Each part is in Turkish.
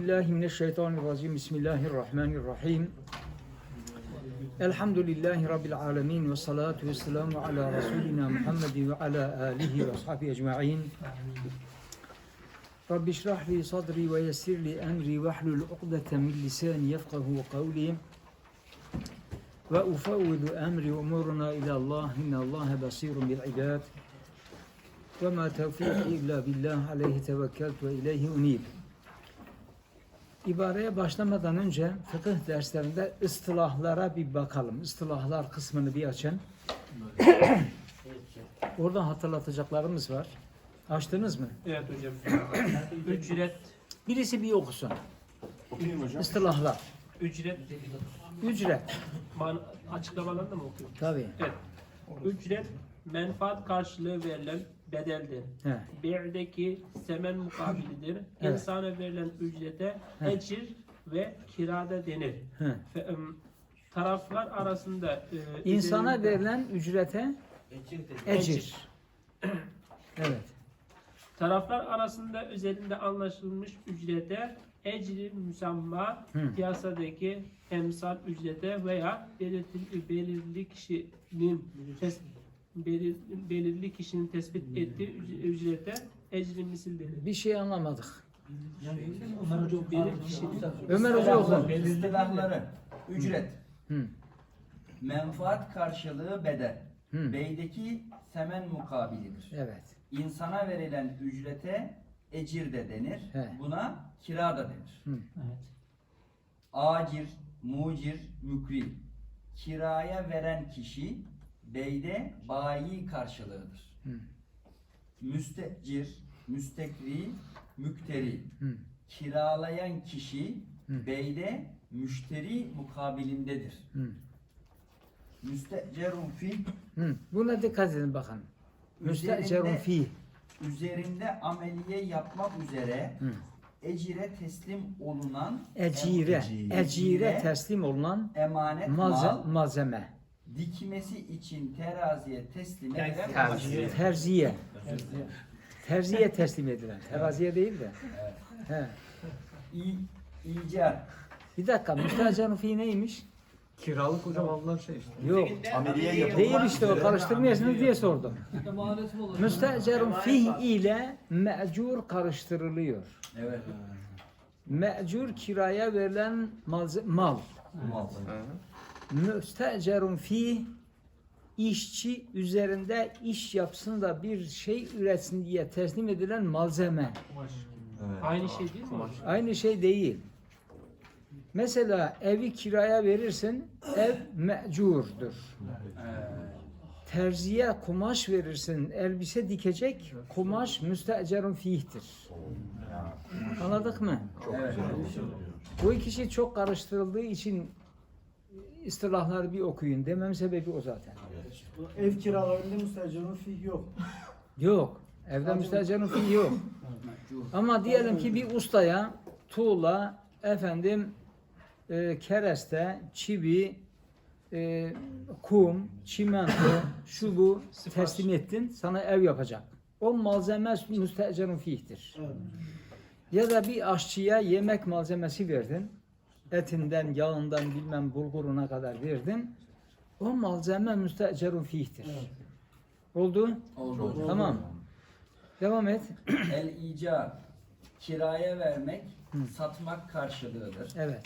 الله من الشيطان الرجيم. بسم الله الرحمن الرحيم. الحمد لله رب العالمين والصلاة والسلام على رسولنا محمد وعلى آله وأصحابه أجمعين. رب اشرح لي صدري ويسر لي أمري واحلل عقدة من لساني يفقه قولي. وأفوض أمري وأمورنا إلى الله إن الله بصير بالعباد. وما توفيقي إلا بالله عليه توكلت وإليه أنيب. İbareye başlamadan önce fıkıh derslerinde ıstılahlara bir bakalım. Istılahlar kısmını bir açın. Orada hatırlatacaklarımız var. Açtınız mı? Evet hocam. ücret, Birisi bir okusun. Okuyayım hocam. Istılahlar. ücret Ücret. man, açıklamalarını mı okuyayım? Tabii. Evet. Ücret menfaat karşılığı verilen bedeldir. He. Birdeki semen mukabilidir. Evet. İnsana verilen ücrete He. ecir ve kirada denir. He. Fe- em, taraflar arasında e, İnsana üzerinde- verilen ücrete ecir. Evet. Taraflar arasında üzerinde anlaşılmış ücrete ecri müsamma Hı. piyasadaki emsal ücrete veya belirli, belirli kişinin belir, belirli kişinin tespit ettiği üc- ücrete ecri misil denir. Bir şey anlamadık. Bir kişinin Ömer Hoca oku. İstilahları, ücret, Hı. menfaat karşılığı bedel, Hı. beydeki semen mukabilidir. Evet. İnsana verilen ücrete ecir de denir. He. Buna kira da denir. Hı. Acir, mucir, mükri. Kiraya veren kişi beyde bayi karşılığıdır. Hı. Müstecir, müstekri, mükteri. Hı. Kiralayan kişi Hı. beyde müşteri mukabilindedir. Hı. Müstecerun fi Hı. Buna dikkat edin bakın. Müstecerun Üzerinde- fi. üzerinde ameliye yapmak üzere Hı. ecire teslim olunan Ecire. em- Ecire teslim olunan emanet mal malzeme. Dikmesi için teraziye teslim edilen Terziye. başlığı. Terziye. Terziye teslim edilen. Teraziye değil de. He. İ, icar Bir dakika. Müstecerun fi neymiş? Kiralık hocam alınan şey işte. Yok. Ameliye yapılmak Değil işte o karıştırmayasınız diye sordum. Müstecerun fih ile me'cur karıştırılıyor. evet Me'cur kiraya verilen malze- mal. mal. Müstecerun fih işçi üzerinde iş yapsın da bir şey üretsin diye teslim edilen malzeme. Evet. aynı şey değil mi? Aynı şey değil. Mesela evi kiraya verirsin, ev me'curdur. Terziye kumaş verirsin, elbise dikecek, kumaş müstecerun fihtir. Anladık mı? evet. Bu iki şey çok karıştırıldığı için istilahları bir okuyun demem sebebi o zaten. Ev kiralarında müstehcenun fihi yok. Yok. Evde müstecerun fihi yok. Ama diyelim ki bir ustaya tuğla, efendim e, kereste, çivi, e, kum, çimento, şu bu teslim ettin. Sana ev yapacak. O malzeme müstecerun fihtir. Ya da bir aşçıya yemek malzemesi verdin. Etinden, yağından, bilmem bulguruna kadar verdin. O malzeme müstecerun fihtir. Evet. Oldu? Oldu. Tamam. Devam et. El icar kiraya vermek satmak karşılığıdır. Evet.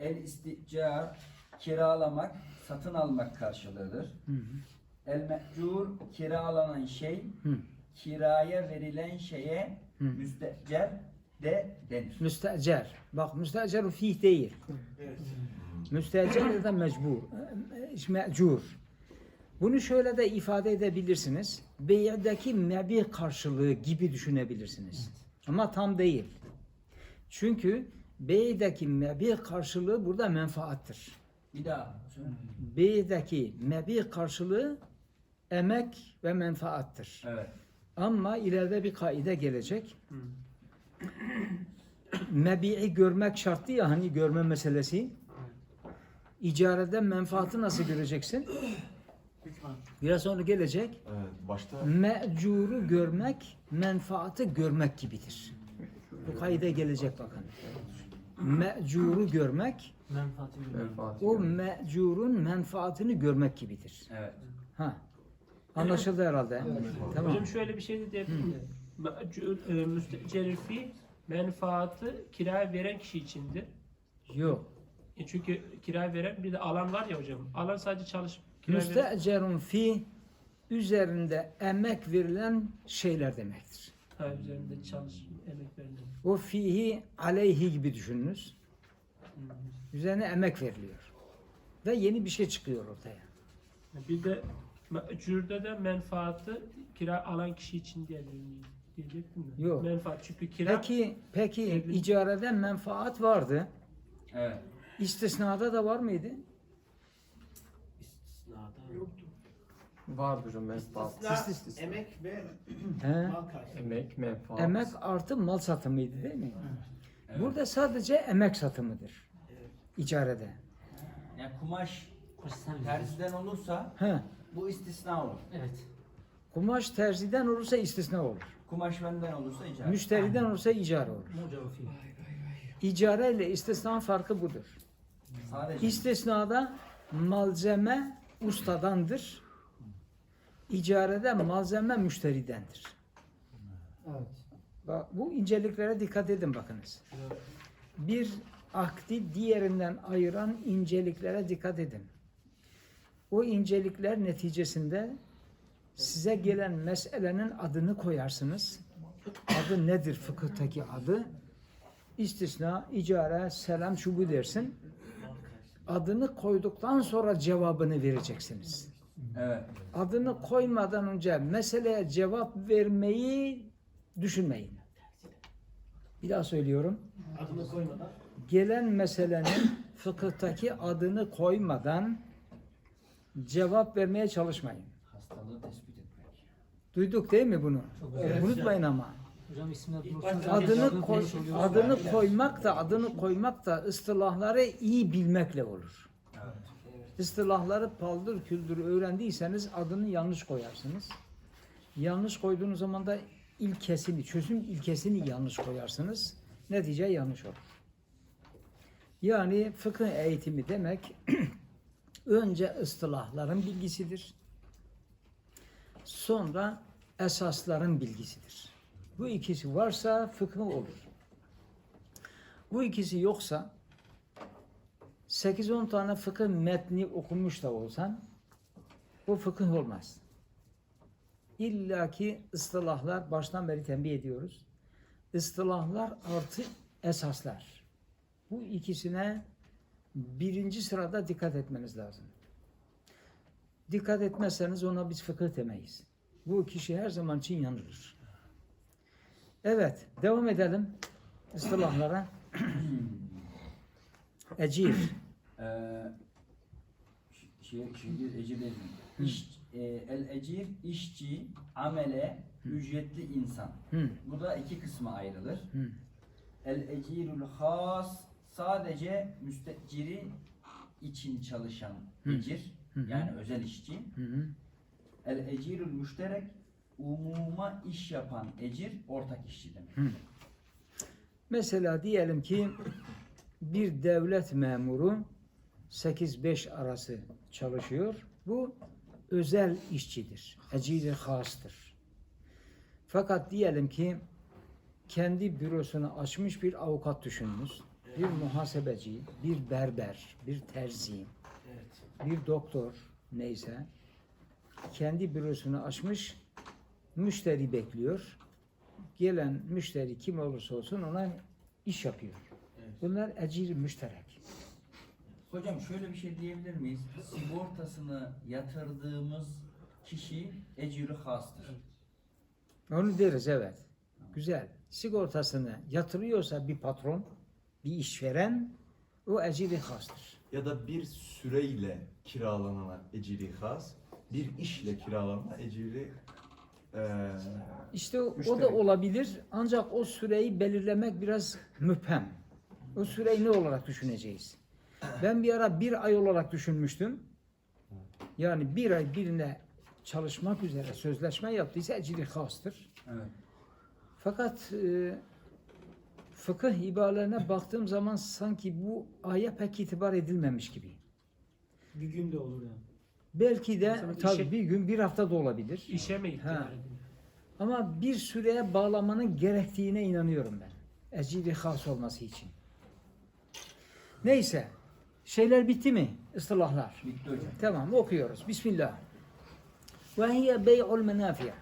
El isticar kiralamak satın almak karşılığıdır. Hı hı. El mecur kiralanan şey Hı. kiraya verilen şeye Hı. müstecer de denir. Müstecer. Bak müstecer fih değil. Müstecer ya da mecbur. Mecur. Bunu şöyle de ifade edebilirsiniz. Bey'deki mebi karşılığı gibi düşünebilirsiniz. Ama tam değil. Çünkü Bey'deki mebi karşılığı burada menfaattır. Bir daha. Bey'deki mebi karşılığı emek ve menfaattır. Evet. Ama ileride bir kaide gelecek. Mebi'i görmek şartlı ya hani görme meselesi. İcarede menfaati nasıl göreceksin? Biraz sonra gelecek. Evet, başta Mecuru görmek menfaati görmek gibidir. Bu kaide gelecek bakın. Me'curu görmek, Menfaati Menfaat. o me'curun menfaatini görmek gibidir. Evet. Ha. Anlaşıldı herhalde. Tamam. Hocam şöyle bir şey de diyebilir miyim? E, müstecir fi menfaatı kiraya veren kişi içindir. Yok. E çünkü kiraya veren bir de alan var ya hocam. Alan sadece çalış kiraya. Müstecerun fi üzerinde emek verilen şeyler demektir. Ha, üzerinde çalış emek verilen. O fihi aleyhi gibi düşününüz. Üzerine emek veriliyor. Ve yeni bir şey çıkıyor ortaya. Bir de mecurda da menfaatı kira alan kişi için diyebilir miyim? Diyecektim de. Yok. Menfaat çünkü kira Peki, peki Evlilik- icareden menfaat vardı. Evet. İstisnada da var mıydı? Yoktu. Vardır hocam menfaat. İstisna, emek ve He. mal karşılığı. Emek, menfaat. Emek artı mal satımıydı değil mi? Evet. Burada sadece emek satımıdır. İcarede. Yani kumaş terziden olursa He. bu istisna olur. Evet. Kumaş terziden olursa istisna olur. Kumaş benden olursa icra. Müşteriden olursa icara olur. Mucavı fi. İcare ile istisna farkı budur. Sadece İstisnada malzeme ustadandır. İcarede malzeme müşteridendir. Evet. Bak, bu inceliklere dikkat edin bakınız. Bir akdi diğerinden ayıran inceliklere dikkat edin. O incelikler neticesinde size gelen meselenin adını koyarsınız. Adı nedir fıkıhtaki adı? İstisna, icare, selam şu bu dersin. Adını koyduktan sonra cevabını vereceksiniz. evet. Adını koymadan önce meseleye cevap vermeyi düşünmeyin. Bir daha söylüyorum. Adını koymadan. Gelen meselenin fıkıhtaki adını koymadan cevap vermeye çalışmayın. Hastalığı tespit. Duyduk değil mi bunu? Evet. Unutmayın ama. Hocam isimler Adını koy, adını koymak da adını koymak da ıstılahları iyi bilmekle olur. Istilahları paldır küldür öğrendiyseniz adını yanlış koyarsınız. Yanlış koyduğunuz zaman da ilkesini, çözüm ilkesini yanlış koyarsınız. Netice yanlış olur. Yani fıkıh eğitimi demek önce ıstılahların bilgisidir. Sonra esasların bilgisidir. Bu ikisi varsa fıkıh olur. Bu ikisi yoksa 8-10 tane fıkıh metni okumuş da olsan bu fıkıh olmaz. İlla ki ıstılahlar baştan beri tembih ediyoruz. Istılahlar artı esaslar. Bu ikisine birinci sırada dikkat etmeniz lazım. Dikkat etmezseniz ona biz fıkıh demeyiz. Bu kişi her zaman için yanılır. Evet, devam edelim ıstılahlara. Ecir. Ee, şey, şey, ecir? İş, e, el ecir, işçi, amele, ücretli insan. Hı, Bu da iki kısma ayrılır. hı. El ecirul has sadece müsteciri için çalışan ecir Hı yani özel işçi. Hı. El ecirul müşterek umuma iş yapan ecir ortak işçi demek. Hı. Mesela diyelim ki bir devlet memuru 8-5 arası çalışıyor. Bu özel işçidir. Eciri hastır. Fakat diyelim ki kendi bürosunu açmış bir avukat düşününüz. Bir muhasebeci, bir berber, bir terzi, bir doktor neyse kendi bürosunu açmış müşteri bekliyor gelen müşteri kim olursa olsun ona iş yapıyor. Bunlar ecir müşterek. Hocam şöyle bir şey diyebilir miyiz? Sigortasını yatırdığımız kişi eciri hastır. Onu deriz evet. Güzel. Sigortasını yatırıyorsa bir patron, bir işveren o eciri hastır. Ya da bir süreyle kiralanana eciri has, bir işle kiralanana eciri eee İşte o, o da olabilir ancak o süreyi belirlemek biraz müphem. O süreyi ne olarak düşüneceğiz? Ben bir ara bir ay olarak düşünmüştüm. Yani bir ay birine çalışmak üzere sözleşme yaptıysa eciri hastır. Evet. Fakat e, fıkıh ibarelerine baktığım zaman sanki bu aya pek itibar edilmemiş gibi. Bir gün de olur yani. Belki de Mesela tabii işe- bir gün bir hafta da olabilir. İşe mi itibar Ha. Ama bir süreye bağlamanın gerektiğine inanıyorum ben. Ecili has olması için. Neyse. Şeyler bitti mi? Istılahlar. Bitti hocam. Tamam okuyoruz. Bismillah. Ve hiye bey'ul menafi'.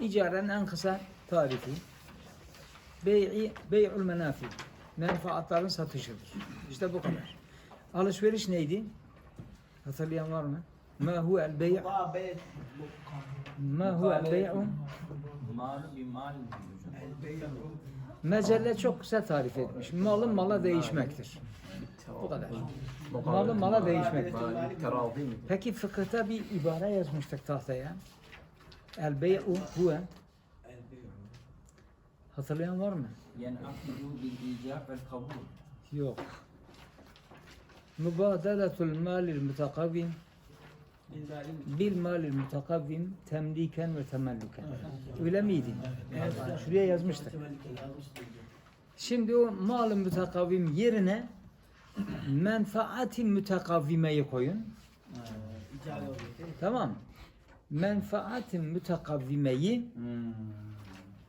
İcarenin en kısa tarifi. Bey'i bey'ul menafi. Menfaatların satışıdır. İşte bu kadar. Alışveriş neydi? Hatırlayan var mı? Huvel bey'u Mal bir mal hocam. Mecelle çok kısa tarif etmiş. Malın mala değişmektir. Bu kadar. Malın mala değişmektir. Peki fıkıhta bir ibare yazmıştık tahtaya. El bey'u huve. Hatırlayan var mı? Yani akdu bil icab vel. Yok. Mübadeletul malil mutakavvim bil malil mutakavvim temliken ve temelluken. Öyle miydi? Evet. Şuraya yazmıştık. Şimdi o mal-ı mütekavvim yerine menfaati mütekavvimeyi koyun. Tamam. Menfaati mütekavvimeyi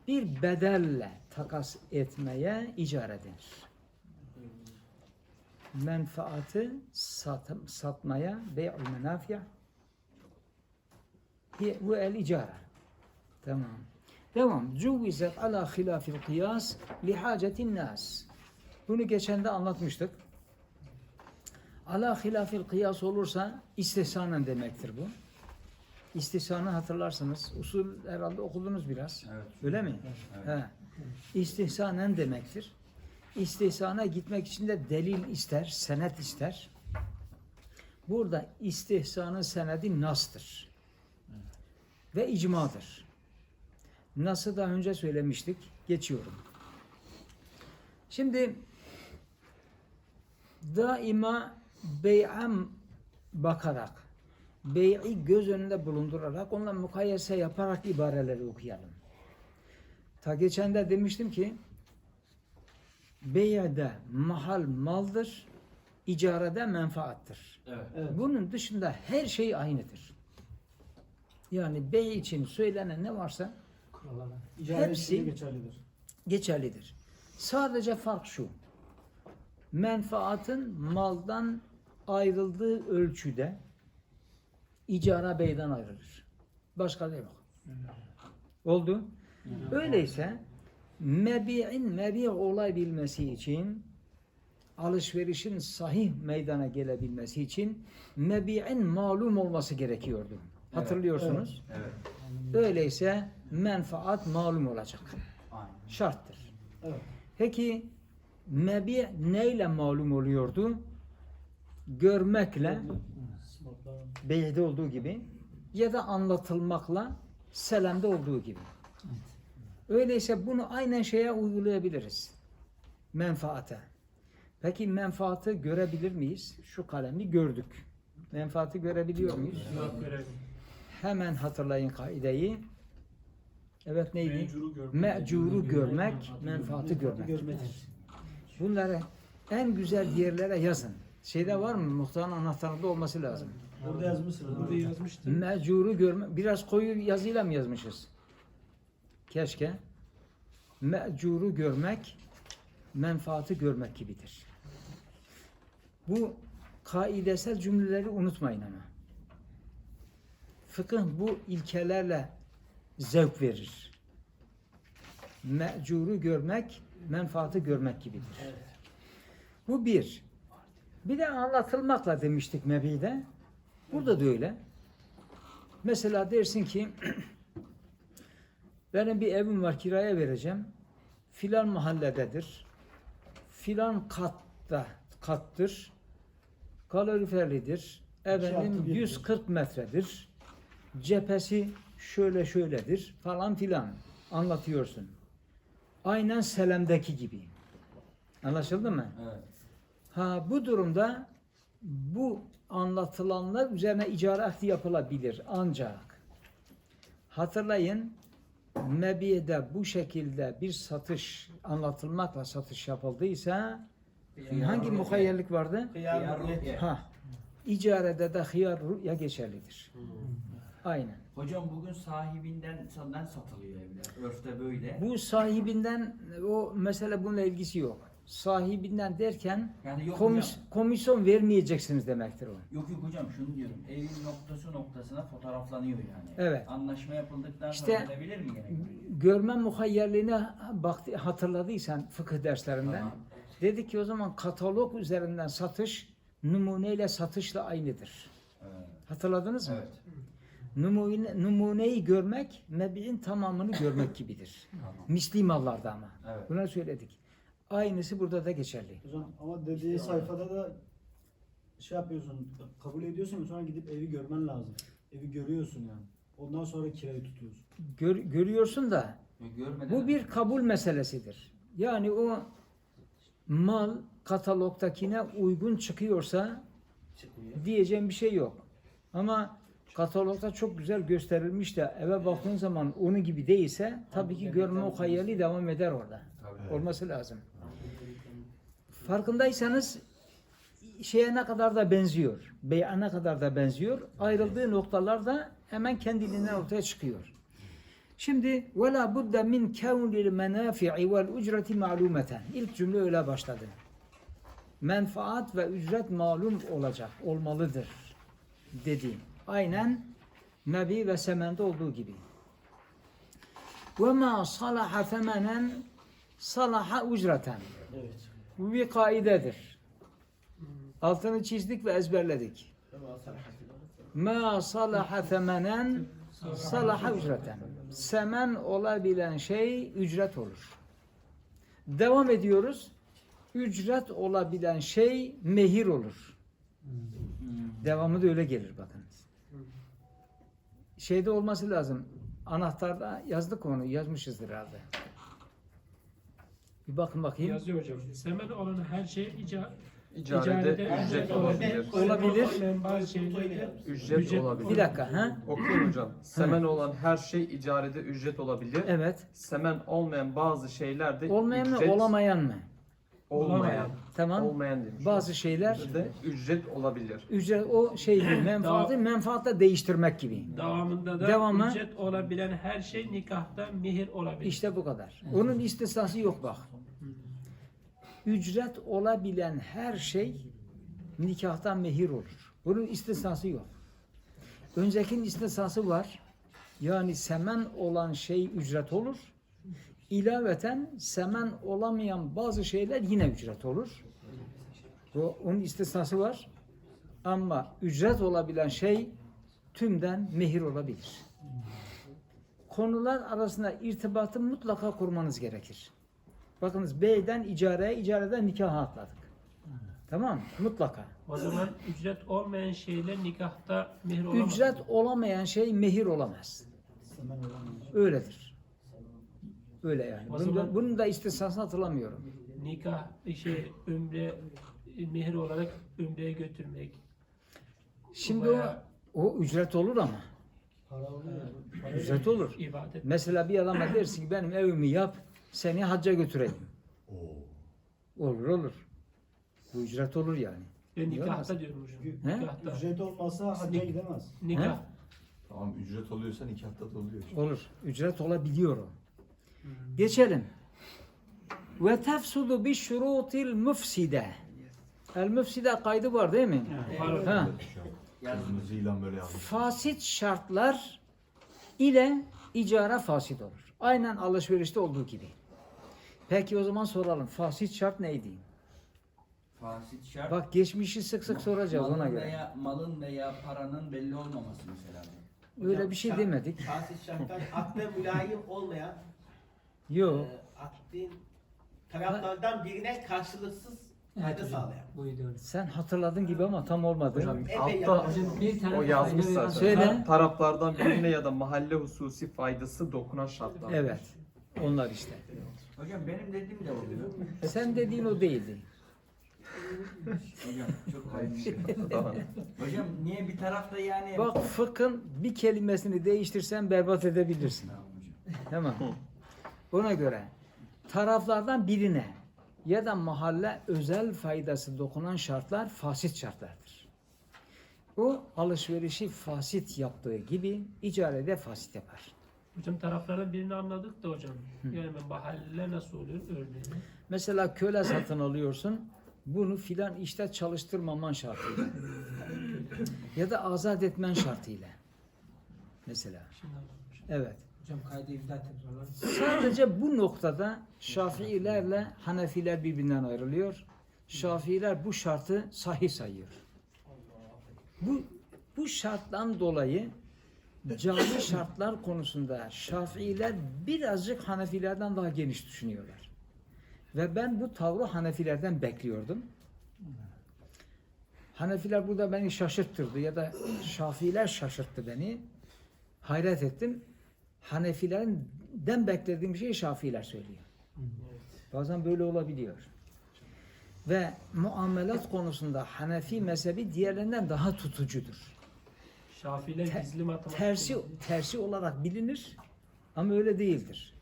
bir bedelle takas etmeye icare denir. Menfaatı sat, satmaya bey'ul menafi' ve el icara. Tamam. Devam. Cuvizet ala hilafil kıyas li hacetin nas. Bunu geçen de anlatmıştık. Ala hilafil kıyas olursa istihsanen demektir bu. İstihsanı hatırlarsınız. Usul herhalde okudunuz biraz. Evet. Öyle mi? He. İstihsanen demektir. İstihsana gitmek için de delil ister, senet ister. Burada istihsanın senedi nastır. Ve icmadır. Nasıl daha önce söylemiştik. Geçiyorum. Şimdi daima bey'am bakarak, bey'i göz önünde bulundurarak, onunla mukayese yaparak ibareleri okuyalım. Ta geçen de demiştim ki, bey'de mahal maldır, icarede menfaattır. Evet. Evet. Bunun dışında her şey aynıdır. Yani bey için söylenen ne varsa Kurallar. İcare Hepsi- Hepsi geçerlidir. geçerlidir. Sadece fark şu. Menfaatın maldan ayrıldığı ölçüde icara beyden ayrılır. Başka da yok. Oldu. Öyleyse mebi'in mebi' olabilmesi için alışverişin sahih meydana gelebilmesi için mebi'in malum olması gerekiyordu. Hatırlıyorsunuz. Evet. Öyleyse menfaat malum olacak. Aynen. Şarttır. Evet. Peki mebi neyle malum oluyordu? Görmekle, beyde olduğu gibi ya da anlatılmakla selamda olduğu gibi. Öyleyse bunu aynen şeye uygulayabiliriz. Menfaate. Peki menfaatı görebilir miyiz? Şu kalemi gördük. Menfaati görebiliyor muyuz? Yok görelim. Hemen hatırlayın kaideyi. Evet neydi? Mecuru görmek. Mecuru görmek, menfaati görmek. Görmedir. Bunları en güzel yerlere yazın. Şeyde var mı? Muhtarın anahtarında olması lazım. Burada yazmışsınız. Burada yazmıştım. Mecuru görme. Biraz koyu yazıyla mı yazmışız? Keşke. Mecuru görmek, menfaati görmek gibidir. Bu kaidesel cümleleri unutmayın ama. Fıkıh bu ilkelerle zevk verir. Mecuru görmek, menfaati görmek gibidir. Bu bir. Bir de anlatılmakla demiştik Mebi'de. Burada da öyle. Mesela dersin ki benim bir evim var kiraya vereceğim. Filan mahallededir. Filan katta kattır. Kaloriferlidir. Efendim artı bir 140 metredir. Cephesi şöyle şöyledir falan filan anlatıyorsun. Aynen Selam'daki gibi. Anlaşıldı mı? Evet. Ha bu durumda bu anlatılanlar üzerine akdi yapılabilir ancak hatırlayın Mebiye'de bu şekilde bir satış anlatılmakla satış yapıldıysa hangi muhayyerlik vardı? Hıyar. Ha. İcarede de hıyar ya geçerlidir. Aynen. Hocam bugün sahibinden senden satılıyor evler. Örfte böyle. Bu sahibinden o mesele bununla ilgisi yok. Sahibinden derken Yani yok komis- hocam. komisyon vermeyeceksiniz demektir o. Yok yok hocam şunu diyorum. Evin noktası noktasına fotoğraflanıyor yani. Evet. Anlaşma yapıldıktan İşte- sonra verebilir mi gene? Görme muhayyerliğine baktı, hatırladıysan fıkıh derslerinden Tamam. dedik ki o zaman katalog üzerinden satış numuneyle satışla aynıdır. Evet. Hatırladınız mı? Evet. Numune, numuneyi görmek mebiğin tamamını görmek gibidir. Tamam. Misli mallarda ama. Evet. Buna söyledik. Aynısı burada da geçerli. Hocam ama dediği sayfada da şey yapıyorsun, kabul ediyorsun sonra gidip evi görmen lazım. Evi görüyorsun yani. Ondan sonra kirayı tutuyorsun. Gör- görüyorsun da Yok, Görmeden bu bir kabul meselesidir. Yani o mal katalogdakine uygun çıkıyorsa Çıkmıyor. diyeceğim bir şey yok. Ama katalogda çok güzel gösterilmiş de eve baktığın zaman onun gibi değilse tabii ki görme o hayali devam eder orada. Tabii. Olması lazım. Farkındaysanız şeye ne kadar da benziyor. Bey'a ne kadar da benziyor. Ayrıldığı noktalar da hemen kendiliğinden ortaya çıkıyor. Şimdi وَلَا بُدَّ مِنْ كَوْنِ الْمَنَافِعِ وَالْاُجْرَةِ مَعْلُومَةً İlk cümle öyle başladı. Menfaat ve ücret malum olacak, olmalıdır dedi. Aynen mebi ve semende olduğu gibi. Ve ma salaha femenen salaha ucraten. Evet. Bu bir kaidedir. Altını çizdik ve ezberledik. Ma salaha femenen salaha ücreten. Semen olabilen şey ücret olur. Devam ediyoruz. Ücret olabilen şey mehir olur. Hmm. Devamı da öyle gelir bakın. Şeyde olması lazım. Anahtarda yazdık onu. Yazmışızdır herhalde. Bir bakın bakayım. Yazıyor hocam. Semen olan her şey ica, İcarede icarede ücret olabilir. olabilir. Bazı şeylerde Ücret, Ücret- olabilir. Bir dakika. Ha? Okuyun hocam. Semen olan her şey icarede ücret olabilir. Evet. Semen olmayan bazı şeyler de Olmayan mı, ücret olamayan mı? Olmayan. Tamam. Olmayan demiş. Bazı şeyler de ücret olabilir. ücret o şey menfaati menfaatla değiştirmek gibi. devamında da Devamı- ücret olabilen her şey nikahta mihir olabilir. İşte bu kadar. Onun istisnası yok bak. Ücret olabilen her şey nikahtan mehir olur. Bunun istisnası yok. Öncekinin istisnası var. Yani semen olan şey ücret olur. İlaveten semen olamayan bazı şeyler yine ücret olur. O, onun istisnası var. Ama ücret olabilen şey tümden mehir olabilir. Konular arasında irtibatı mutlaka kurmanız gerekir. Bakınız beyden icareye, icareden nikaha atladık. Tamam? Mutlaka. O zaman ücret olmayan şeyler nikahta mihir olamaz. Ücret olamayan şey mehir olamaz. Olan. Öyledir. Öyle yani. O Bunun, zaman- da, bunun da istisnasını hatırlamıyorum. nikah şey ömre e, mihir olarak ömreye götürmek. Şimdi Veya o, o ücret olur ama. Para oluyor. Para Ücret olur. ibadet. Mesela bir adama dersin ki benim evimi yap, seni hacca götüreyim. Oo. Olur olur. Bu ücret olur yani. Ve nikahta diyorum hocam. He? Nikahta. Ücret olmasa hacca gidemez. Nikah. Tamam ücret oluyorsa nikahta da oluyor. Olur. Ücret olabiliyor o. Geçelim. Ve tefsudu bi şurutil müfside. El müfside kaydı var değil mi? Hocam. Ha. Fasit şartlar ile icara fasit olur. Aynen alışverişte olduğu gibi. Peki o zaman soralım. Fasit şart neydi? Fasit şart. Bak geçmişi sık sık soracağız malın ona göre. Veya, malın veya paranın belli olmaması mesela. Öyle bir şey demedik. Fasit şartlar akde mülayim olmayan Yok. e, akdin taraflardan birine karşılıksız fayda sağlayan. Sen hatırladın gibi ama tam olmadı. Hocam Epey. Bir tane o yazmış zaten. Söyle. Taraflardan birine ya da mahalle hususi faydası dokunan şartlar. Evet. Onlar işte. Hocam benim dediğim de oluyor. Sen dediğin o değildi. Hocam çok hayırlı. Tamam. Hocam niye bir tarafta yani... Bak fıkhın bir kelimesini değiştirsen berbat edebilirsin. Tamam hocam. Tamam. Ona göre taraflardan birine ya da mahalle özel faydası dokunan şartlar fasit şartlardır. O alışverişi fasit yaptığı gibi icarede fasit yapar. Hocam taraflardan birini anladık da hocam. Yani mahalle nasıl oluyor örneğin? Mesela köle satın alıyorsun. Bunu filan işte çalıştırmaman şartıyla. ya da azat etmen şartıyla. Mesela. Evet. Hocam kaydı. Sadece bu noktada Şafiilerle Hanefiler birbirinden ayrılıyor. Şafiiler bu şartı sahih sayıyor. Bu bu şarttan dolayı cami şartlar konusunda Şafiiler birazcık Hanefilerden daha geniş düşünüyorlar. Ve ben bu tavrı Hanefilerden bekliyordum. Hanefiler burada beni şaşırttırdı ya da Şafiiler şaşırttı beni. Hayret ettim. Hanefilerden beklediğim şey Şafiiler söylüyor. Bazen böyle olabiliyor. Ve muamelat konusunda Hanefi mezhebi diğerlerinden daha tutucudur. Şafiler Te- gizli matematik. Tersi tersi olarak bilinir ama öyle değildir.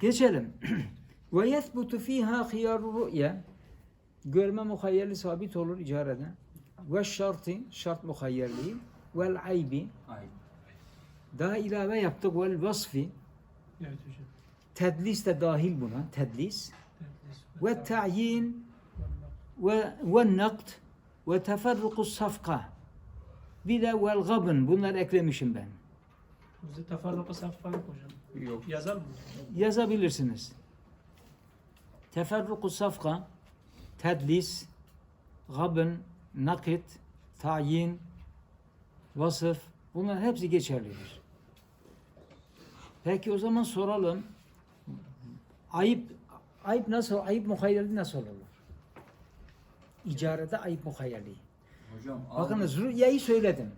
Geçelim. Ve yethbutu fiha hiyarul ru'ya görme muhayyerli sabit olur icarede. Ve şartı şart muhayyerliği vel aybi Ay. Daha ilave yaptık vel vasfi Evet hocam. tedlis de dahil buna tedlis ve ta'yin ve ve nakt ve teferrukus safka bir de vel gabın bunlar eklemişim ben. Bizde teferruku safha yok hocam. Yok. Yazar mı? yazabilirsiniz. Teferruku safka, tedlis, gabın, nakit, tayin, vasıf bunlar hepsi geçerlidir. Peki o zaman soralım. Ayıp ayıp nasıl ayıp muhayyerli nasıl olur? İcarede ayıp muhayyerli. Hocam Bakınız rüyayı söyledim.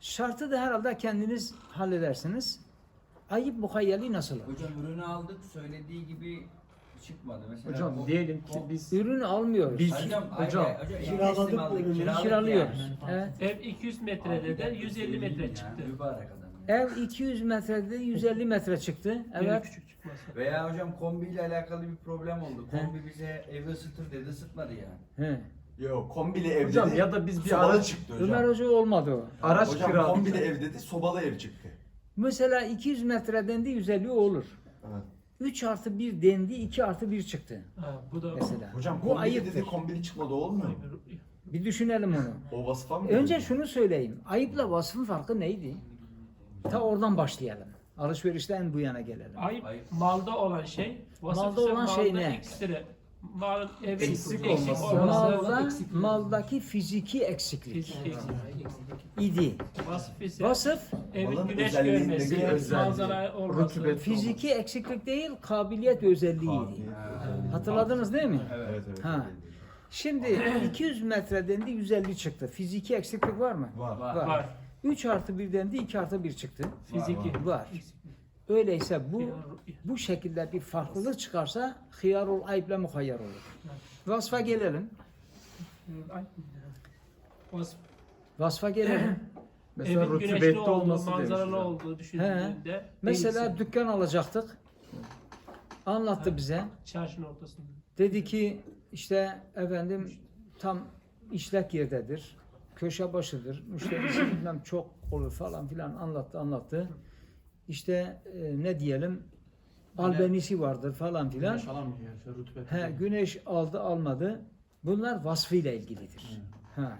Şartı da herhalde kendiniz halledersiniz. Ayıp muhayyerli nasıl olur? Hocam ürünü aldık söylediği gibi çıkmadı. Mesela Hocam o- diyelim ki o- biz Ürünü almıyoruz. Biz- Hocam, hocam, hocam, kiraladık kiraladık Kiralıyoruz. yani. Evet. Ev 200 metrede de Abi, 150 metre çıktı. Mübarek. Ev 200 metrede 150 metre çıktı. Evet. Küçük çıkması. Veya hocam kombiyle alakalı bir problem oldu. He. Kombi bize evi ısıtır dedi ısıtmadı yani. He. Yok kombili ev Hocam dedi. ya da biz bir sobalı araç çıktı hocam. Ömer Hoca olmadı o. araç hocam kiraladık. kombili ev dedi sobalı ev çıktı. Mesela 200 metreden de 150 olur. Evet. 3 artı 1 dendi 2 artı 1 çıktı. Ha, bu da Mesela. Hocam Bu kombili ayıptır. dedi kombili çıkmadı olmuyor mu? Bir düşünelim onu. O vasfa mı? Önce geldi? şunu söyleyeyim. Ayıpla vasfın farkı neydi? Ta oradan başlayalım. Alışverişten bu yana gelelim. Ayıp, malda olan şey. vasıf Malda ise olan şey ne? Ekstra. Malın eve Eksik eksik olması. Malda, maldaki fiziki eksiklik eksik. idi. Vasıf ise Vasıf evin Malın güneş özelliğindeki görmesi, özelliği, manzara olması. rutubet. fiziki eksiklik değil, kabiliyet özelliğiydi. Hatırladınız değil mi? Evet evet. Ha. Şimdi 200 metreden de 150 çıktı. Fiziki eksiklik var mı? Var. Var. Var. 3 artı 1'den de 2 artı 1 çıktı. Fiziki. Var. Eksiklik. Öyleyse bu bu şekilde bir farklılık çıkarsa hıyarul ayıple muhayyer olur. Vasfa gelelim. Ay. Vasıf. Vasfa gelelim. Mesela Evin güneşli rutubetli olduğu, olması manzaralı demişler. olduğu düşündüğünde Mesela değilse, dükkan alacaktık. Anlattı bize. çarşının ortasında. Dedi ki işte efendim tam işlek yerdedir. Köşe başıdır. Müşterisi bilmem çok olur falan filan anlattı anlattı. İşte e, ne diyelim albenisi vardır falan filan. Güneş alamıyor yani. He, güneş aldı almadı. Bunlar vasfıyla ilgilidir. Ha.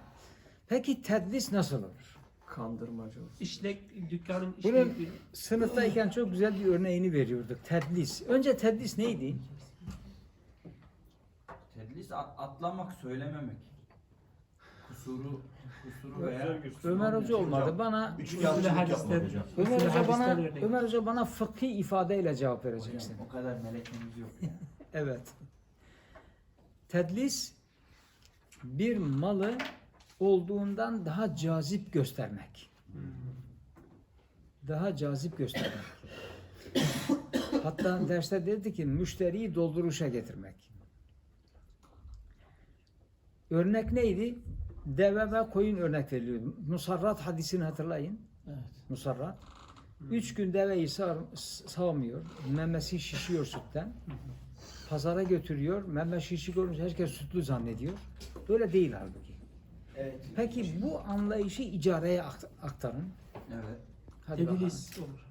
Peki tedlis nasıl olur? Kandırmaca olsun. İşlek, dükkanın Bunun işlek sınıftayken çok güzel bir örneğini veriyorduk. Tedlis. Önce tedlis neydi? Tedlis at- atlamak, söylememek. Kusuru, kusuru veya Ömer Hoca olmadı. Bana hadisler- yapmak hocam. Ömer Hoca bana. Ömer Hoca bana fıkhi ifadeyle cevap Hocam vereceksin. o kadar melekemiz yok ya. Evet. Tedlis bir malı olduğundan daha cazip göstermek. Daha cazip göstermek. Hatta derste dedi ki müşteriyi dolduruşa getirmek. Örnek neydi? Deve ve koyun örnek veriliyordu. Musarrat hadisini hatırlayın. Evet. Musarrat. Üç gün deveyi sağ, sağmıyor. Memesi şişiyor sütten. Pazara götürüyor. Meme şişi görünce herkes sütlü zannediyor. Böyle değil halbuki. Evet. Peki bu anlayışı icareye akt- aktarın. Evet. Hadi bakalım. Tedlis olur.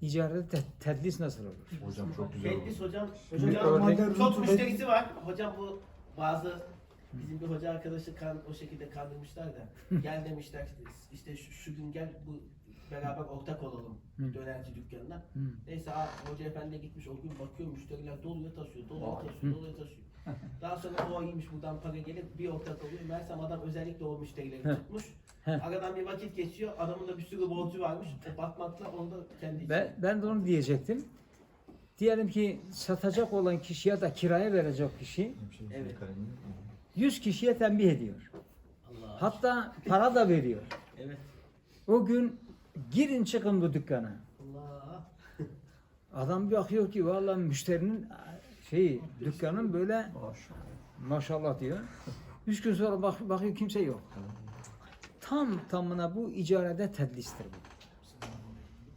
İcarede te- tedlis nasıl olur? Hocam çok güzel oldu. Tedlis hocam. Hocam, hocam çok müşterisi var. Hocam bu bazı bizim bir hoca arkadaşı kan, o şekilde kandırmışlar da gel demişler işte şu, şu gün gel bu beraber ortak olalım dönerci dükkanına. Neyse aa, hoca efendi gitmiş o gün bakıyor müşteriler doluya taşıyor, doluya Vay. taşıyor, doluya taşıyor. Daha sonra o iyiymiş buradan para gelip bir ortak oluyor. Meğersem adam özellikle o müşterileri tutmuş. Aradan bir vakit geçiyor. Adamın da bir sürü borcu varmış. O batmakla onu da kendi Ben, ben de onu diyecektim. Diyelim ki satacak olan kişi ya da kiraya verecek kişi Evet. 100 kişiye tembih ediyor. Allah. Hatta para da veriyor. Evet. O gün girin çıkın bu dükkana. Allah. Adam bir bakıyor ki vallahi müşterinin şeyi dükkanın böyle maşallah diyor. Üç gün sonra bak, bakıyor kimse yok. Tam tamına bu icarede tedlistir bu.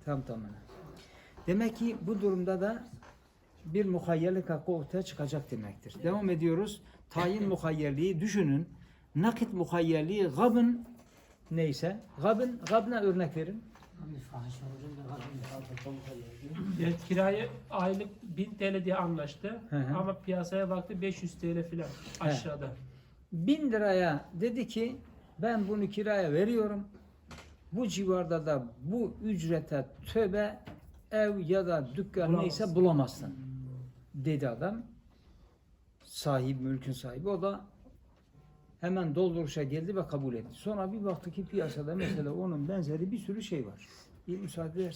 Tam tamına. Demek ki bu durumda da bir muhayyerlik hakkı ortaya çıkacak demektir. Devam ediyoruz. Tayin muhayyerliği düşünün. Nakit muhayyerliği gabın neyse. Gabın, gabına örnek verin. Evet, kirayı aylık 1000 TL diye anlaştı. Hı hı. Ama piyasaya baktı 500 TL falan aşağıda. bin liraya dedi ki ben bunu kiraya veriyorum. Bu civarda da bu ücrete töbe ev ya da dükkan Bulamazsın. neyse bulamazsın. Dedi adam. Sahip, mülkün sahibi. O da hemen dolduruşa geldi ve kabul etti. Sonra bir baktı ki piyasada mesela onun benzeri bir sürü şey var. Bir müsaade edersen.